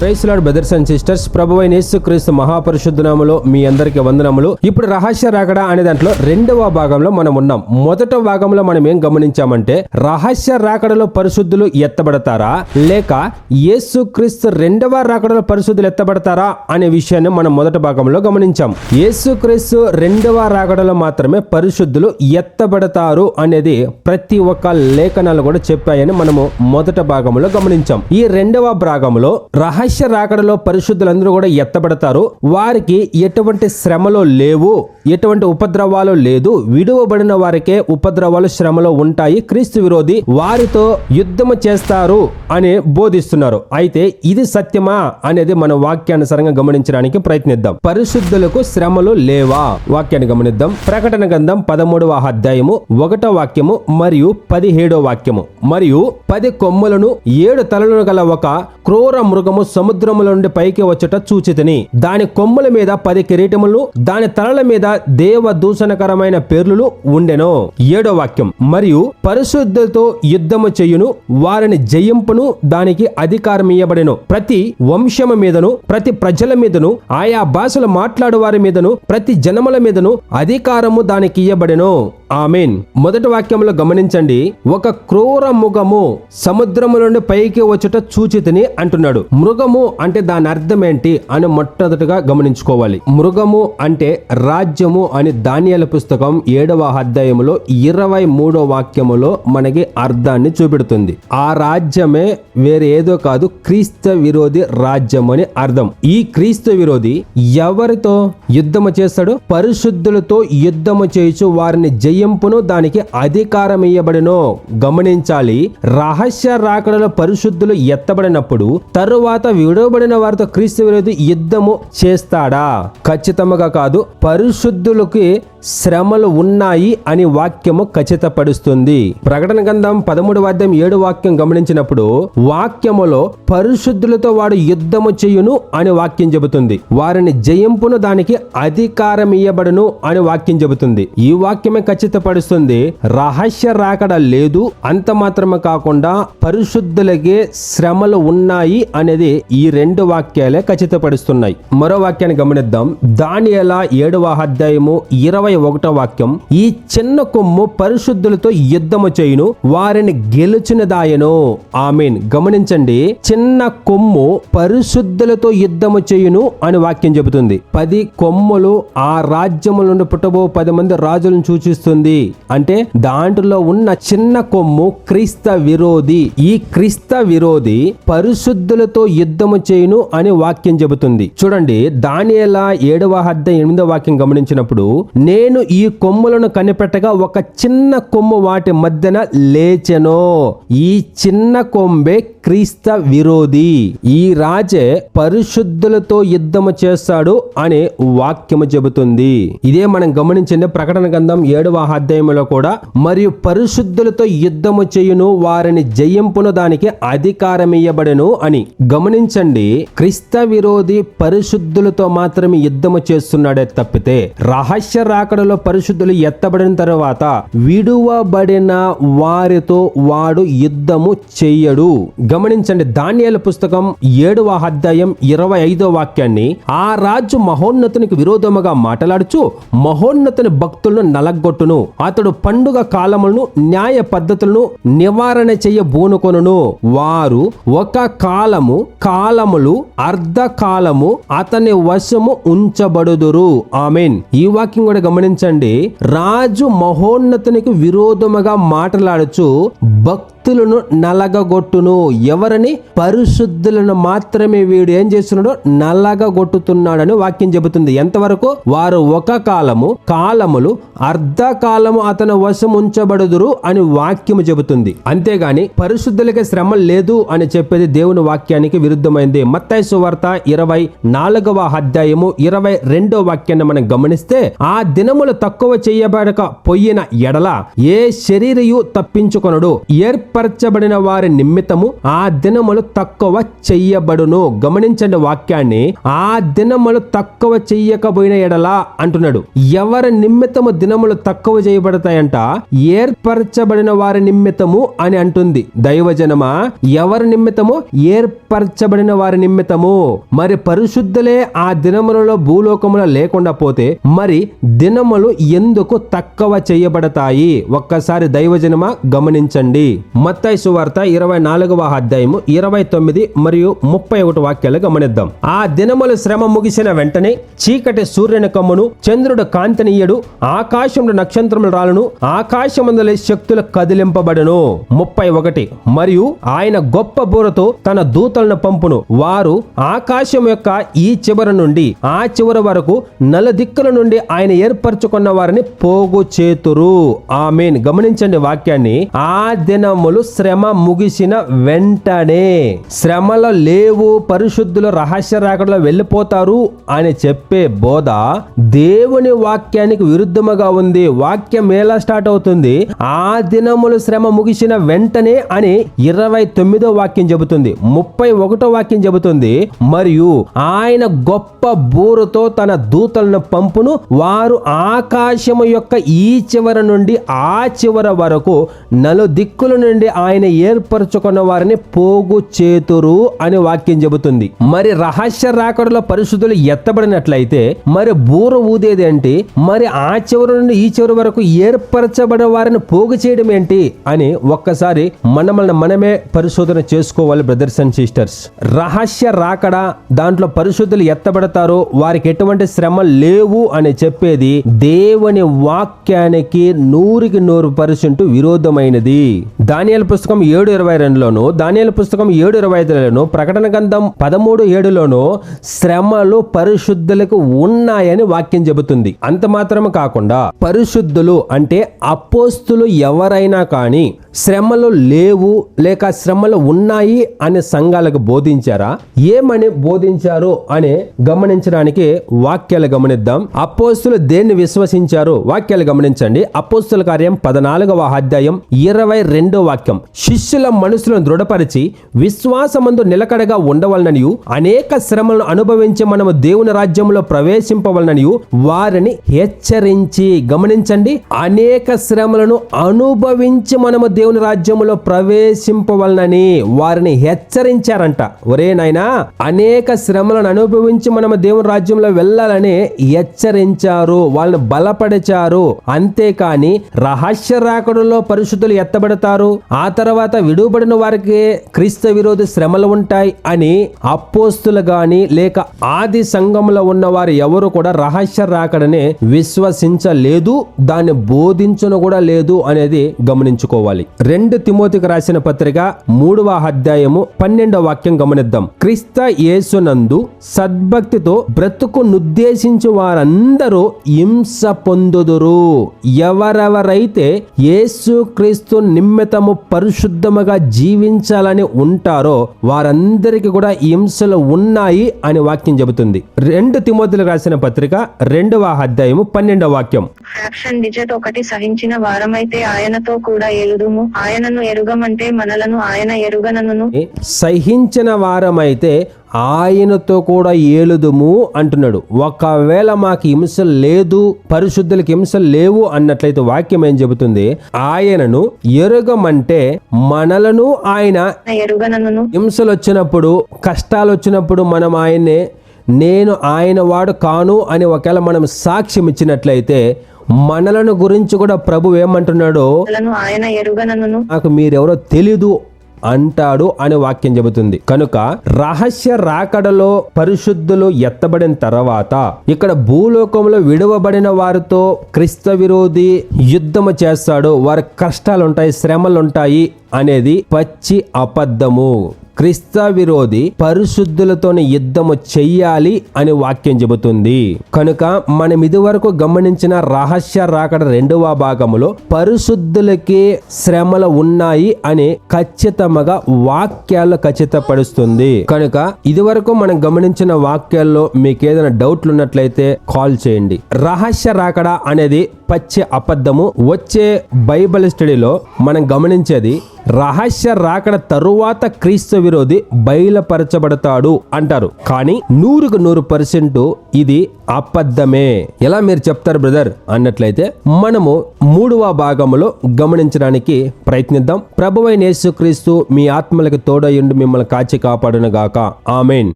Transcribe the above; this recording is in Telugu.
Praise lord brothers and sisters ప్రభు అయిన యేసుక్రీస్తు మహాపరిశుద్ధనామలో మీ అందరికి వందనములు. ఇప్పుడు రహస్య రాకడ అనే దాంట్లో రెండవ భాగంలో మనం ఉన్నాం. మొదట భాగంలో మనం ఏం గమనించామంటే రహస్య రాకడలో పరిశుద్ధులు ఎత్తబడతారా? లేక యేసుక్రీస్తు రెండవ రాకడలో పరిశుద్ధులు ఎత్తబడతారా? అనే విషయాన్ని మనం మొదట భాగంలో గమనించాం. యేసుక్రీస్తు రెండవ రాకడలో మాత్రమే పరిశుద్ధులు ఎత్తబడతారు అనేది ప్రతి ఒక్క లేఖనాలు కూడా చెప్పాయని మనము మొదట భాగంలో గమనించాం. ఈ రెండవ భాగంలో రహస్య రాకడలో పరిశుద్ధులందరూ కూడా ఎత్తబడతారు. వారికి ఎటువంటి శ్రమలు లేవు ఎటువంటి ఉపద్రవాలు లేదు. విడువబడిన వారికే ఉపద్రవాలు శ్రమలో ఉంటాయి. క్రీస్తు విరోధి వారితో యుద్ధము చేస్తారు అని బోధిస్తున్నారు. అయితే ఇది సత్యమా అనేది మన వాక్యానుసారంగా గమనించడానికి ప్రయత్నిద్దాం. పరిశుద్ధులకు శ్రమలు లేవా? వాక్యాన్ని గమనిద్దాం. ప్రకటన గ్రంథం పదమూడవ అధ్యాయము ఒకటో వాక్యము మరియు పదిహేడో వాక్యము. మరియు పది కొమ్ములను ఏడు తలలను గల ఒక క్రూర మృగము సముద్రముల నుండి పైకి వచ్చుట చూచితిని. దాని కొమ్ముల మీద పది కిరీటములు దాని తలల మీద దేవ దూషణకరమైన పేర్లు ఉండెను. ఏడో వాక్యం. మరియు పరిశుద్ధులతో యుద్ధము చేయును వారిని జయింపును దానికి అధికారం ఇయ్యబడెను. ప్రతి వంశము మీదను ప్రతి ప్రజల మీదను ఆయా భాషలు మాట్లాడు వారి మీదను ప్రతి జనముల మీదను అధికారము దానికి ఇయ్యబడెను. ఆమెన్. మొదటి వాక్యంలో గమనించండి ఒక క్రూర మృగము సముద్రము నుండి పైకి వచ్చుట చూచితిని అంటున్నాడు. మృగము అంటే దాని అర్థం ఏంటి అని మొట్టమొదటిగా గమనించుకోవాలి. మృగము అంటే రాజ్యము అని ధాన్యాల పుస్తకం ఏడవ అధ్యాయములో ఇరవై మూడో వాక్యములో మనకి అర్థాన్ని చూపెడుతుంది. ఆ రాజ్యమే వేరే ఏదో కాదు క్రీస్తు విరోధి రాజ్యం అని అర్థం. ఈ క్రీస్తు విరోధి ఎవరితో యుద్ధము చేస్తాడు? పరిశుద్ధులతో యుద్ధము చేయుచు వారిని చెయ్యింపును దానికి అధికారం ఇయ్యబడినో గమనించాలి. రహస్య రాకడలో పరిశుద్ధులు ఎత్తబడినప్పుడు తరువాత విడవబడిన వారితో క్రీస్తు విరోధి యుద్ధము చేస్తాడా? ఖచ్చితంగా కాదు. పరిశుద్ధులకి శ్రమలు ఉన్నాయి అని వాక్యము ఖచ్చితపరుస్తుంది ప్రకటన గ్రంథం పదమూడు వాద్యం ఏడు వాక్యం గమనించినప్పుడు వాక్యములో పరిశుద్ధులతో వాడు యుద్ధము చేయును అని వాక్యం చెబుతుంది. వారిని జయింపును దానికి అధికారం ఇయ్యబడును అని వాక్యం చెబుతుంది. ఈ వాక్యమే ఖచ్చితపరుస్తుంది రహస్య రాకడ లేదు అంత మాత్రమే కాకుండా పరిశుద్ధులకే శ్రమలు ఉన్నాయి అనేది ఈ రెండు వాక్యాలే ఖచ్చితపడుస్తున్నాయి. మరో వాక్యాన్ని గమనిద్దాం. దాని ఎలా ఏడవ అధ్యాయము ఇరవై ఒకటో వాక్యం ఈ చిన్న కొమ్ము పరిశుద్ధులతో యుద్ధము చేయును వారిని గెలుచునదాయను. ఆమెన్. గమనించండి చిన్న కొమ్ము పరిశుద్ధులతో యుద్ధము చేయును అని వాక్యం చెబుతుంది. పది కొమ్ములు ఆ రాజ్యముల నుండి పుట్టబో పది మంది రాజులను సూచిస్తుంది. అంటే దాంట్లో ఉన్న చిన్న కొమ్ము క్రీస్త విరోధి. ఈ క్రీస్త విరోధి పరిశుద్ధులతో యుద్ధము చేయును అని వాక్యం చెబుతుంది. చూడండి దానియేలా ఏడవ అధ్యాయం ఎనిమిదో వాక్యం గమనించినప్పుడు నేను ఈ కొమ్ములను కనిపెట్టగా ఒక చిన్న కొమ్ము వాటి మధ్యన లేచెను. ఈ చిన్న కొమ్మే క్రీస్త విరోధి. ఈ రాజే పరిశుద్ధులతో యుద్ధము చేస్తాడు అని వాక్యము చెబుతుంది. ఇదే మనం గమనించింది ప్రకటన గ్రంథం ఏడవ అధ్యాయంలో కూడా మరియు పరిశుద్ధులతో యుద్ధము చేయును వారిని జయింపును దానికి అధికారం ఇయ్యబడెను అని. గమనించండి క్రీస్త విరోధి పరిశుద్ధులతో మాత్రమే యుద్ధము చేస్తున్నాడే తప్పితే రహస్య రాకడలో పరిశుద్ధులు ఎత్తబడిన తర్వాత విడువబడిన వారితో వాడు యుద్ధము చెయ్యడు గమనించండి ధాన్యాల పుస్తకం ఏడవ అధ్యాయం ఇరవై ఐదో వాక్యాన్ని ఆ రాజు మహోన్నతునికి విరోధముగా మాట్లాడుచు మహోన్నతుని భక్తులను నలగొట్టును. అతడు పండుగ కాలములను న్యాయ పద్ధతులను నివారణ చెయ్య బూనుకొనును. వారు ఒక కాలము కాలములు అర్ధ కాలము అతని వశము ఉంచబడుదురు. ఆమెన్. ఈ వాక్యం కూడా గమనించండి రాజు మహోన్నతునికి విరోధముగా మాట్లాడుచు భక్తులను నలగగొట్టును. ఎవరని పరిశుద్ధులను మాత్రమే వీడు ఏం చేస్తున్నాడో నల్లగా కొట్టుతున్నాడని వాక్యం చెబుతుంది. ఎంతవరకు? వారు ఒక కాలము కాలములు అర్ధకాలము అతను వశం ఉంచబడుదురు అని వాక్యము చెబుతుంది. అంతేగాని పరిశుద్ధులకి శ్రమ లేదు అని చెప్పేది దేవుని వాక్యానికి విరుద్ధమైంది. మత్తై సువార్త ఇరవై నాలుగవ అధ్యాయము ఇరవై రెండో వాక్యాన్ని మనం గమనిస్తే ఆ దినములు తక్కువ చేయబడక పోయిన ఎడల ఏ శరీరయు తప్పించుకొనడు. ఏర్పరచబడిన వారి నిమిత్తము ఆ ఆ దినములు తక్కువ చెయ్యబడును. గమనించండి వాక్యాన్ని. ఆ దినములు తక్కువ చెయ్యకపోయిన ఎడలా అంటున్నాడు. ఎవరి నిమిత్తము దినములు తక్కువ చేయబడతాయంట? ఏర్పరచబడిన వారి నిమిత్తము అని అంటుంది. దైవజనమా ఎవరి నిమిత్తము? ఏర్పరచబడిన వారి నిమిత్తము. మరి పరిశుద్ధులే ఆ దినములలో భూలోకముల లేకుండా పోతే మరి దినములు ఎందుకు తక్కువ చేయబడతాయి ఒక్కసారి దైవజనమా గమనించండి. మత్తాయి సువార్త ఇరవై నాలుగవ అధ్యాయము ఇరవై తొమ్మిది మరియు ముప్పై ఒకటి వాక్యాలు గమనిద్దాం. ఆ దినములు శ్రమ ముగిసిన వెంటనే చీకటి సూర్యుని కమ్మును చంద్రుడు కాంతినీయుడు ఆకాశంలో నక్షత్రములు రాలను ఆకాశమందలి శక్తులు కదిలింపబడును. ముప్పై ఒకటి. మరియు ఆయన గొప్ప బూరతో తన దూతలను పంపును. వారు ఆకాశం యొక్క ఈ చివర నుండి ఆ చివర వరకు నల దిక్కుల నుండి ఆయన ఏర్పరచుకున్న వారిని పోగు చేతురు. ఆమెన్. గమనించండి వాక్యాన్ని. ఆ దినములు శ్రమ ముగిసిన వెంట వెంటనే శ్రమలో లేవు పరిశుద్ధులు రహస్య రాకడలో వెళ్ళిపోతారు అని చెప్పే బోధ దేవుని వాక్యానికి విరుద్ధముగా ఉంది. వాక్యం ఎలా స్టార్ట్ అవుతుంది? ఆ దినములు శ్రమ ముగిసిన వెంటనే అని ఇరవై తొమ్మిదో వాక్యం చెబుతుంది. ముప్పై ఒకటో వాక్యం చెబుతుంది. మరియు ఆయన గొప్ప బూరుతో తన దూతలను పంపును. వారు ఆకాశము యొక్క ఈ చివర నుండి ఆ చివర వరకు నలు దిక్కుల నుండి ఆయన ఏర్పరచుకున్న వారిని పోగు చేతురు అని వాక్యం చెబుతుంది. మరి రహస్య రాకడలో పరిశుద్ధులు ఎత్తబడినట్లయితే మరి బూర ఊదేది ఏంటి? మరి ఆ చివరి నుండి ఈ చివరి వరకు ఏర్పరచబడిన వారిని పోగు చేయడం ఏంటి? అని ఒక్కసారి మనమల్ని మనమే పరిశోధన చేసుకోవాలి బ్రదర్స్ అండ్ సిస్టర్స్. రహస్య రాకడ దాంట్లో పరిశుద్ధులు ఎత్తబడతారు వారికి ఎటువంటి శ్రమ లేవు అని చెప్పేది దేవుని వాక్యానికి నూరికి నూరు పర్సెంట్ విరోధమైనది. దానియాల పుస్తకం ఏడు ఇరవై రెండులోను దానియల పుస్తకం ఏడు ఇరవై ఐదులోను ప్రకటన గ్రంథం పదమూడు ఏడులోను శ్రమలు పరిశుద్ధులకు ఉన్నాయని వాక్యం చెబుతుంది. అంత మాత్రమే కాకుండా పరిశుద్ధులు అంటే అపోస్తులు ఎవరైనా కానీ శ్రమలు లేవు లేక శ్రమలు ఉన్నాయి అనే సంఘాలకు బోధించారా? ఏమని బోధించారు అని గమనించడానికి వాక్యాలు గమనిద్దాం. అపోస్తులు దేన్ని విశ్వసించారు? వాక్యాలు గమనించండి. అపోస్తుల కార్యం పద్నాలుగవ అధ్యాయం ఇరవై రెండో వాక్యం. శిష్యుల మనసులను దృఢపరిచి విశ్వాసమందు నిలకడగా ఉండవలనని అనేక శ్రమలను అనుభవించి మనము దేవుని రాజ్యంలో ప్రవేశింపవలనని వారిని హెచ్చరించి గమనించండి. అనేక శ్రమలను అనుభవించి మనము దేవుని రాజ్యంలో ప్రవేశింపవలనని వారిని హెచ్చరించారంట. ఒరే నాయనా అనేక శ్రమలను అనుభవించి మనము దేవుని రాజ్యంలో వెళ్ళాలని హెచ్చరించారు వాళ్ళని బలపరిచారు. అంతేకాని రహస్య రాకడలో పరిశుద్ధులు ఎత్తబడతారు ఆ తర్వాత విడువబడిన వారికి క్రీస్తు విరోధి శ్రమలు ఉంటాయి అని అపోస్తులు గాని లేక ఆది సంఘంలో ఉన్న వారు ఎవరు కూడా రహస్య రాకడని విశ్వసించలేదు దాన్ని బోధించను కూడా లేదు అనేది గమనించుకోవాలి. రెండు తిమోతికి రాసిన పత్రిక మూడవ అధ్యాయము పన్నెండవ వాక్యం గమనిద్దాం. క్రీస్త యేసునందు సద్భక్తితో బ్రతుకు నుద్దేశించి వారందరూ హింస పొందుదురు. ఎవరెవరైతే యేసు క్రీస్తు నిమ్మితము పరిశుద్ధముగా జీవించాలని ఉంటారో వారందరికీ కూడా హింసలు ఉన్నాయి అని వాక్యం చెబుతుంది. రెండు తిమోతులు రాసిన పత్రిక రెండవ అధ్యాయము పన్నెండవ వాక్యం. ఒకటి సహించిన వారమైతే ఆయనతో కూడా ఎలుదుము ఆయనను ఎరుగమంటే మనలను ఆయన ఎరుగనను. సహించిన వారమైతే ఆయనతో కూడా ఏలుదుము అంటున్నాడు. ఒకవేళ మాకు హింస లేదు పరిశుద్ధులకి హింస లేవు అన్నట్లయితే వాక్యం ఏం చెబుతుంది? ఆయనను ఎరుగమంటే మనలను ఆయన ఎరుగనను. హింసలు వచ్చినప్పుడు కష్టాలు వచ్చినప్పుడు మనం ఆయన్నే నేను ఆయన వాడు కాను అని ఒకవేళ మనం సాక్ష్యం ఇచ్చినట్లయితే మనలను గురించి కూడా ప్రభు ఏమంటున్నాడో ఆయన ఎరుగనను. నాకు మీరెవరో తెలీదు అంటాడు అని వాక్యం చెబుతుంది. కనుక రహస్య రాకడలో పరిశుద్ధులు ఎత్తబడిన తర్వాత ఇక్కడ భూలోకంలో విడవబడిన వారితో క్రిస్త విరోధి యుద్ధము చేస్తాడు. వారి కష్టాలు ఉంటాయి శ్రమలు ఉంటాయి అనేది పచ్చి అబద్ధము. క్రిస్త విరోధి పరిశుద్ధులతోని యుద్ధము చెయ్యాలి అని వాక్యం చెబుతుంది. కనుక మనం ఇదివరకు గమనించిన రహస్య రాకడ రెండవ భాగములో పరిశుద్ధులకి శ్రమలు ఉన్నాయి అని ఖచ్చితంగా వాక్యాలు ఖచ్చితపరుస్తుంది కనుక ఇదివరకు మనం గమనించిన వాక్యాల్లో మీకు ఏదైనా డౌట్లు ఉన్నట్లయితే కాల్ చేయండి. రహస్య రాకడ అనేది పచ్చి అబద్ధము వచ్చే బైబిల్ స్టడీలో మనం గమనించేది రహస్య రాకడ తరువాత క్రీస్తు విరోధి బయలుపరచబడతాడు అంటారు. కానీ నూరుకు నూరు పర్సెంట్ ఇది అబద్ధమే. ఎలా మీరు చెప్తారు బ్రదర్? అన్నట్లయితే మనము మూడవ భాగములో గమనించడానికి ప్రయత్నిద్దాం. ప్రభువైన యేసుక్రీస్తు మీ ఆత్మలకు తోడయుండి మిమ్మల్ని కాచి కాపాడును గాక ఆమెన్.